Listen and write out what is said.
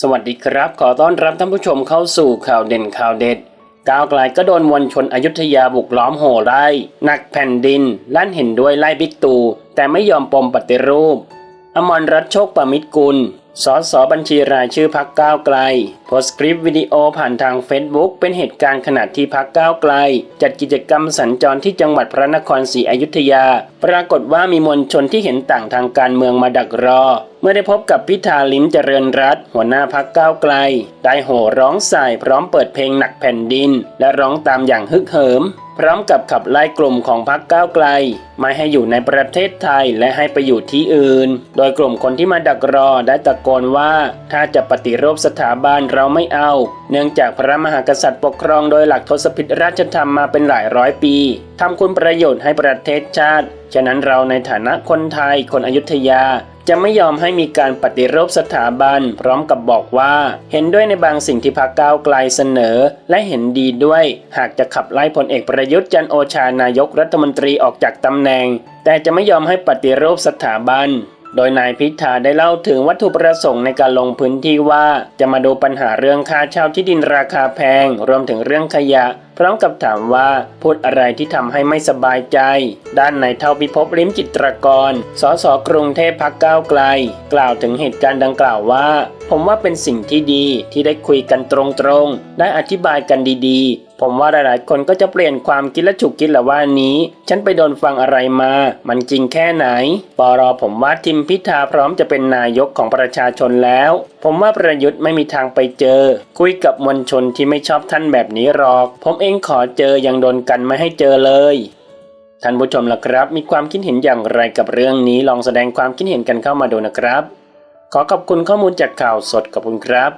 สวัสดีครับ ขอต้อนรับท่านผู้ชมเข้าสู่ข่าวเด่นข่าวเด็ด ก้าวไกลก็โดนมวลชนอยุธยาบุกล้อมโห่ไร่หนักแผ่นดิน ลั่นเห็นด้วยไล่บิ๊กตู่แต่ไม่ยอมปมปฏิรูป อมรรัตโชคประมิตรกุล สสบัญชีรายชื่อพักก้าวไกล โพสต์คลิปวิดีโอผ่านทางเฟซบุ๊กเป็นเหตุการณ์ขณะที่พักก้าวไกล จัดกิจกรรมสัญจรที่จังหวัดพระนครศรีอยุธยา ปรากฏว่ามีมวลชนที่เห็นต่างทางการเมืองมาดักรอ เมื่อได้พบกับพิธาลิ้มเจริญรัตหัวหน้าพักก้าวไกล ได้โห่ร้องใส่พร้อมเปิดเพลงหนักแผ่นดิน และร้องตามอย่างฮึกเหิม พร้อมกับขับไล่กลุ่มของพรรคก้าวไกลไม่ให้อยู่ในประเทศไทยและให้ไปอยู่ที่อื่น โดยกลุ่มคนที่มาดักรอได้ตะโกนว่าถ้าจะปฏิรูปสถาบันเราไม่เอา เนื่องจากพระมหากษัตริย์ปกครองโดยหลักทศพิธราชธรรมมาเป็นหลายร้อยปีทำคุณประโยชน์ให้ประเทศชาติ ฉะนั้นเราในฐานะคนไทยคนอยุธยาจะไม่ยอมให้มีการปฏิรูปสถาบัน พร้อมกับบอกว่า เห็นด้วยในบางสิ่งที่พรรคก้าวไกลเสนอ และเห็นดีด้วย หากจะขับไล่พลเอกประยุทธ์จันโอชานายกรัฐมนตรีออกจากตำแหน่ง แต่จะไม่ยอมให้ปฏิรูปสถาบัน โดยนายพิธาได้เล่าถึงวัตถุประสงค์ในการลงพื้นที่ว่า จะมาดูปัญหาเรื่องค่าเช่าที่ดินราคาแพง รวมถึงเรื่องขยะ พร้อมกับถามว่าพูดอะไรที่ทำให้ไม่สบายใจ ด้านในเท่าพิภพลิมจิตรกร สสกรุงเทพพักก้าวไกล กล่าวถึงเหตุการณ์ดังกล่าวว่า ผมว่าเป็นสิ่งที่ดีที่ได้คุยกันตรงๆ ได้อธิบายกันดีๆ ผมว่าหลายๆ คนก็จะเปลี่ยนความคิดและฉุกคิดแหละว่านี้ ฉันไปโดนฟังอะไรมา มันจริงแค่ไหนปรอผมว่าทิมพิธาพร้อมจะเป็นนายกของประชาชนแล้ว ผมว่าประยุทธ์ไม่มีทางไปเจอ คุยกับมวลชนที่ไม่ชอบท่านแบบนี้หรอก ผมเองขอเจอยังโดนกันไม่ให้เจอเลยท่านผู้ชมล่ะครับ มีความคิดเห็นอย่างไรกับเรื่องนี้ลองแสดงความคิดเห็นกันเข้ามาดูนะครับ ขอขอบคุณข้อมูลจากข่าวสดขอบคุณครับ